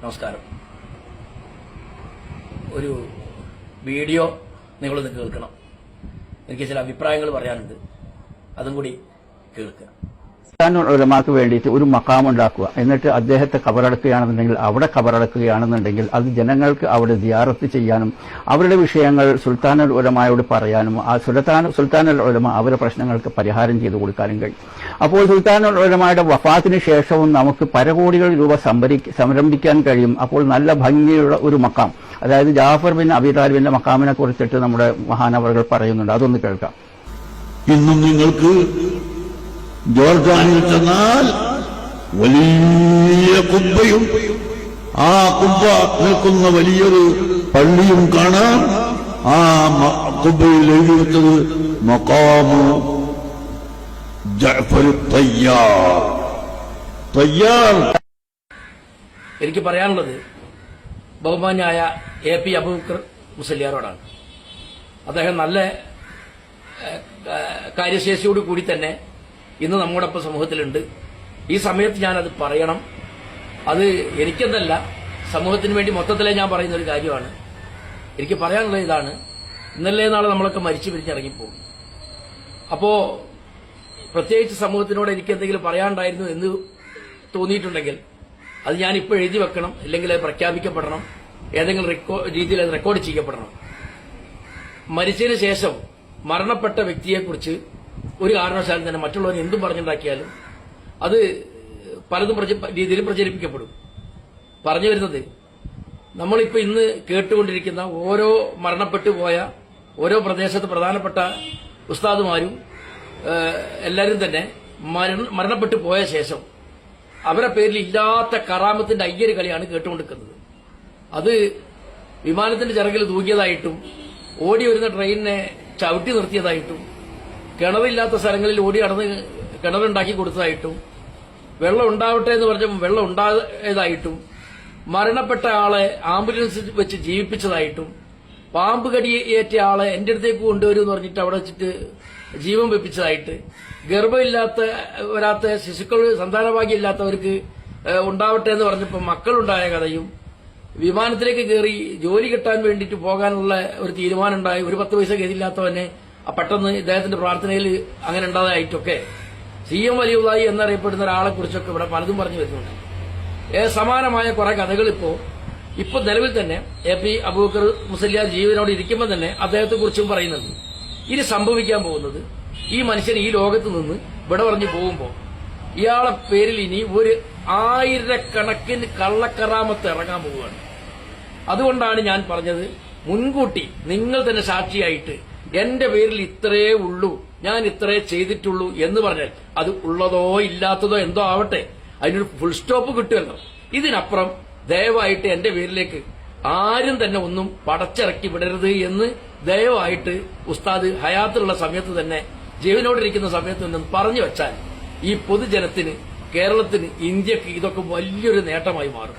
നമസ്കാരം. ഒരു വീഡിയോ നിങ്ങളൊന്ന് കേൾക്കണം. എനിക്ക് ചില അഭിപ്രായങ്ങൾ പറയാനുണ്ട്. അതും കൂടി കേൾക്കുക സുൽത്താനുൽ ഉലമാക്ക് വേണ്ടിയിട്ട് ഒരു മക്കാം ഉണ്ടാക്കുക. എന്നിട്ട് അദ്ദേഹത്തെ കബറടക്കുകയാണെന്നുണ്ടെങ്കിൽ അവിടെ കബറടക്കുകയാണെന്നുണ്ടെങ്കിൽ അത് ജനങ്ങൾക്ക് അവിടെ ദിയാറത്ത് ചെയ്യാനും അവരുടെ വിഷയങ്ങൾ സുൽത്താനുൽ ഉലമായോട് പറയാനും ആ സുൽത്താൻ സുൽത്താനുൽ ഉലമ അവരുടെ പ്രശ്നങ്ങൾക്ക് പരിഹാരം ചെയ്തു കൊടുക്കാനും കഴിയും. അപ്പോൾ സുൽത്താനുൽ ഉലമയുടെ വഫാത്തിന് ശേഷവും നമുക്ക് പരകോടികൾ രൂപ സംരംഭിക്കാൻ കഴിയും. അപ്പോൾ നല്ല ഭംഗിയുള്ള ഒരു മക്കാം അതായത് ജാഫർ ബിൻ അബി താലിബിന്റെ മക്കാമിനെ കുറിച്ചിട്ട് നമ്മുടെ മഹാനവറുകൾ പറയുന്നുണ്ട്. അതൊന്ന് കേൾക്കാം. ഇന്നും നിങ്ങൾക്ക് ജോർദാനിൽ ചെന്നാൽ വലിയ കുബ്ബയും ആ കുബ്ബ നിൽക്കുന്ന വലിയൊരു പള്ളിയും കാണാം. ആ കുബ്ബയിൽ എഴുതി വെച്ചത് മക്കാമു എനിക്ക് പറയാനുള്ളത് ബഹുമാന്യായ എ പി അബൂബക്കർ മുസലിയാരോടാണ് അദ്ദേഹം നല്ല കാര്യശേഷിയോട് കൂടി തന്നെ ഇന്ന് നമ്മോടൊപ്പം സമൂഹത്തിലുണ്ട്. ഈ സമയത്ത് ഞാനത് പറയണം. അത് എനിക്കെന്നല്ല സമൂഹത്തിന് വേണ്ടി മൊത്തത്തിലെ ഞാൻ പറയുന്ന ഒരു കാര്യമാണ്. എനിക്ക് പറയാനുള്ള ഇതാണ്. ഇന്നലെ നാളെ നമ്മളൊക്കെ മരിച്ചു പിരിഞ്ഞിറങ്ങിപ്പോകും. അപ്പോ പ്രത്യേകിച്ച് സമൂഹത്തിനോട് എനിക്ക് എന്തെങ്കിലും പറയാനുണ്ടായിരുന്നു എന്ന് തോന്നിയിട്ടുണ്ടെങ്കിൽ അത് ഞാൻ ഇപ്പോൾ എഴുതി വെക്കണം അല്ലെങ്കിൽ അത് പ്രഖ്യാപിക്കപ്പെടണം ഏതെങ്കിലും രീതിയിൽ അത് റെക്കോർഡ് ചെയ്യപ്പെടണം. മരിച്ചതിന് ശേഷം മരണപ്പെട്ട വ്യക്തിയെക്കുറിച്ച് ഒരു കാരണവശാലും തന്നെ മറ്റുള്ളവർ എന്തും പറഞ്ഞുണ്ടാക്കിയാലും അത് പലതും രീതിയിൽ പ്രചരിപ്പിക്കപ്പെടും. പറഞ്ഞു വരുന്നത് നമ്മളിപ്പോൾ ഇന്ന് കേട്ടുകൊണ്ടിരിക്കുന്ന ഓരോ മരണപ്പെട്ടു പോയ ഓരോ പ്രദേശത്ത് പ്രധാനപ്പെട്ട ഉസ്താദുമാരും എല്ലാവരും തന്നെ മരണ- മരണപ്പെട്ടു പോയ ശേഷം അവരുടെ പേരിൽ ഇല്ലാത്ത കറാമത്തിന്റെ അയ്യൊരു കളിയാണ് കേട്ടുകൊണ്ടിരിക്കുന്നത്. അത് വിമാനത്തിന്റെ ചിറകിൽ തൂക്കിയതായിട്ടും ഓടി വരുന്ന ട്രെയിനിനെ ചവിട്ടി നിർത്തിയതായിട്ടും കിണറില്ലാത്ത സ്ഥലങ്ങളിൽ ഓടി നടന്ന് കിണറുണ്ടാക്കി കൊടുത്തതായിട്ടും വെള്ളം ഉണ്ടാവട്ടെ എന്ന് പറഞ്ഞ വെള്ളം ഉണ്ടായതായിട്ടും മരണപ്പെട്ട ആളെ ആംബുലൻസിൽ വെച്ച് ജീവിപ്പിച്ചതായിട്ടും പാമ്പ് കടിയേറ്റ ആളെ എന്റെ അടുത്തേക്ക് കൊണ്ടുവരും എന്ന് പറഞ്ഞിട്ട് അവിടെ വെച്ചിട്ട് ജീവൻ വെപ്പിച്ചതായിട്ട് ഗർഭമില്ലാത്ത വരാത്ത ശിശുക്കൾ സന്താനഭാഗ്യമില്ലാത്തവർക്ക് ഉണ്ടാവട്ടെ എന്ന് പറഞ്ഞപ്പോൾ മക്കളുണ്ടായ കഥയും വിമാനത്തിലേക്ക് കയറി ജോലി കിട്ടാൻ വേണ്ടിയിട്ട് പോകാനുള്ള ഒരു തീരുമാനമുണ്ടായി. ഒരു പത്ത് പൈസ ഗതിയില്ലാത്തവനെ ആ പെട്ടെന്ന് ഇദ്ദേഹത്തിന്റെ പ്രാർത്ഥനയിൽ അങ്ങനെ ഉണ്ടാതായിട്ടൊക്കെ സി എം വലിയുള്ളായി എന്നറിയപ്പെടുന്ന ഒരാളെ കുറിച്ചൊക്കെ ഇവിടെ പലതും പറഞ്ഞു വരുന്നുണ്ട്. സമാനമായ കുറെ കഥകൾ ഇപ്പോ. ഇപ്പൊ നിലവിൽ തന്നെ എ പി അബൂക്കർ മുസല്യ ജീവനോട് ഇരിക്കുമ്പോൾ തന്നെ അദ്ദേഹത്തെ കുറിച്ചും പറയുന്നുണ്ട്. ഇനി സംഭവിക്കാൻ പോകുന്നത് ഈ മനുഷ്യൻ ഈ ലോകത്ത് നിന്ന് വിട പറഞ്ഞു പോകുമ്പോൾ ഇയാളെ പേരിൽ ഇനി ഒരു ആയിരക്കണക്കിന് കള്ളക്കറാമത്ത് ഇറങ്ങാൻ പോവുകയാണ്. അതുകൊണ്ടാണ് ഞാൻ പറഞ്ഞത് മുൻകൂട്ടി നിങ്ങൾ തന്നെ സാക്ഷിയായിട്ട് എന്റെ പേരിൽ ഇത്രേ ഉള്ളൂ ഞാൻ ഇത്രേ ചെയ്തിട്ടുള്ളൂ എന്ന് പറഞ്ഞാൽ അത് ഉള്ളതോ ഇല്ലാത്തതോ എന്തോ ആവട്ടെ. അതിനൊരു ഫുൾ സ്റ്റോപ്പ് കിട്ടുമല്ലോ. ഇതിനപ്പുറം ദയവായിട്ട് എന്റെ പേരിലേക്ക് ആരും തന്നെ ഒന്നും പടച്ചിറക്കി വിടരുത് എന്ന് ദയവായിട്ട് ഉസ്താദ് ഹയാത്തിലുള്ള സമയത്ത് തന്നെ ജീവനോടിരിക്കുന്ന സമയത്ത് നിന്നും പറഞ്ഞു വെച്ചാൽ ഈ പൊതുജനത്തിന് കേരളത്തിന് ഇന്ത്യയ്ക്ക് ഇതൊക്കെ വലിയൊരു നേട്ടമായി മാറും.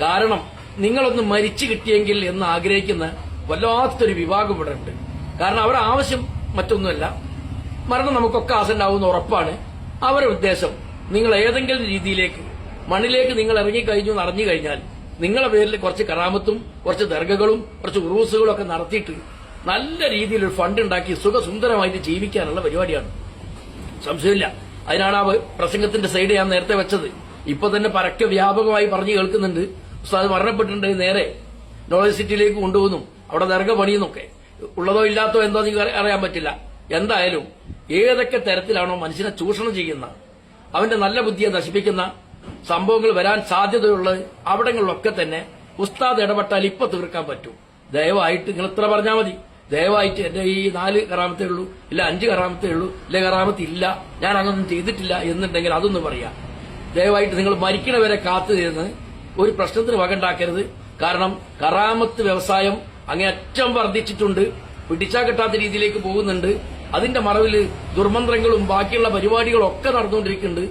കാരണം നിങ്ങളൊന്ന് മരിച്ചു കിട്ടിയെങ്കിൽ എന്ന് ആഗ്രഹിക്കുന്ന വല്ലാത്തൊരു വിഭാഗം ഇവിടെ ഉണ്ട് കാരണം അവരുടെ ആവശ്യം മറ്റൊന്നുമല്ല. മരണം നമുക്കൊക്കെ ആസന്നാവുന്ന ഉറപ്പാണ്. അവരുടെ ഉദ്ദേശം നിങ്ങൾ ഏതെങ്കിലും രീതിയിലേക്ക് മണ്ണിലേക്ക് നിങ്ങൾ ഇറങ്ങിക്കഴിഞ്ഞു അറിഞ്ഞു കഴിഞ്ഞാൽ നിങ്ങളുടെ പേരിൽ കുറച്ച് കറാമത്തും കുറച്ച് ദർഗകളും കുറച്ച് ഉറൂസുകളും ഒക്കെ നടത്തിയിട്ട് നല്ല രീതിയിൽ ഒരു ഫണ്ട് ഉണ്ടാക്കി സുഖസുന്ദരമായിട്ട് ജീവിക്കാനുള്ള പരിപാടിയാണ്. സംശയമില്ല. അതിനാണ് ആ പ്രസംഗത്തിന്റെ സൈഡ് ഞാൻ നേരത്തെ വെച്ചത്. ഇപ്പൊ തന്നെ പരക്കെ വ്യാപകമായി പറഞ്ഞു കേൾക്കുന്നുണ്ട്. ഉസ്താദ് മരണപ്പെട്ടിട്ടുണ്ട് നേരെ. നോളജ് സിറ്റിയിലേക്ക് കൊണ്ടുപോകുന്നു. അവിടെ ദർഗ പണിയുന്നൊക്കെ. ഉള്ളതോ ഇല്ലാത്തോ എന്തോ നിങ്ങൾക്ക് അറിയാൻ പറ്റില്ല. എന്തായാലും ഏതൊക്കെ തരത്തിലാണോ മനുഷ്യനെ ചൂഷണം ചെയ്യുന്ന അവന്റെ നല്ല ബുദ്ധിയെ നശിപ്പിക്കുന്ന സംഭവങ്ങൾ വരാൻ സാധ്യതയുള്ളത് അവിടങ്ങളിലൊക്കെ തന്നെ ഉസ്താദ് ഇടപെട്ടാൽ ഇപ്പൊ തീർക്കാൻ പറ്റൂ. ദയവായിട്ട് നിങ്ങൾ ഇത്ര പറഞ്ഞാൽ മതി. ദയവായിട്ട് എന്റെ ഈ നാല് കറാമത്തേ ഉള്ളൂ ഇല്ല അഞ്ച് കറാമത്തേ ഉള്ളൂ ഇല്ല കറാമത്ത് ഇല്ല ഞാൻ അങ്ങനൊന്നും ചെയ്തിട്ടില്ല എന്നുണ്ടെങ്കിൽ അതൊന്ന് പറയാം. ദയവായിട്ട് നിങ്ങൾ മരിക്കണവരെ കാത്തു നിന്ന് ഒരു പ്രശ്നത്തിന് വകണ്ടാക്കരുത് കാരണം കറാമത്ത് വ്യവസായം അങ്ങേയറ്റം വർദ്ധിച്ചിട്ടുണ്ട് പിടിച്ചാൽ കിട്ടാത്ത രീതിയിലേക്ക് പോകുന്നുണ്ട്. അതിന്റെ മറവിൽ ദുർമന്ത്രങ്ങളും ബാക്കിയുള്ള പരിപാടികളും ഒക്കെ നടന്നുകൊണ്ടിരിക്കുന്നുണ്ട്.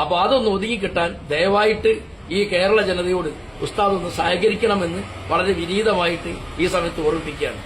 അപ്പൊ അതൊന്ന് ഒതുങ്ങിക്കിട്ടാൻ ദയവായിട്ട് ഈ കേരള ജനതയോട് ഉസ്താദ് ഒന്ന് സഹകരിക്കണമെന്ന് വളരെ വിനീതമായിട്ട് ഈ സമയത്ത് ഓർമ്മിപ്പിക്കുകയാണ്.